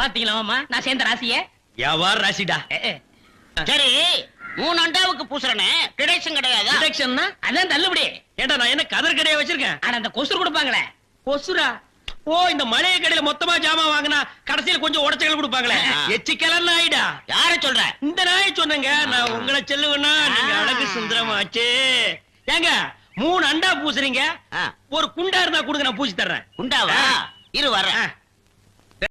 ஆஹா. ஆ. பாத்தீங்களா மாமா? நான் சேர்ந்த ராசிய? வியாபார ராசிடா. சரி மூணு அண்டாவுக்கு பூசுறனே. கிடையாதா? டிடக்ஷன்னா அதான் தள்ளுபடி. ஏண்டா நான் என்ன கதர் கடையா வச்சிருக்கேன்? ஆனா அந்த கொசுறு கொடுப்பாங்களே. கொசுரா ஓ இந்த மளிகை கடையில மொத்தமா ஜாமான் வாங்கினா கடைசியில கொஞ்சம் உடச்சல் கொடுப்பாங்களே. எச்சிக்கலாம் ஆயிடா யார சொல்ற? இந்த நாய் சொன்னங்க. நான் உங்களை செல்லுவேன்னா நீங்க ஆ. அழகு சுந்தரமாச்சே. ஏங்க மூணு அண்டா பூசுறீங்க. ஒரு குண்டா இருந்தா கொடுங்க நான் பூசி தர்றேன். உண்டாவா ஆ. இரு வர்றேன்.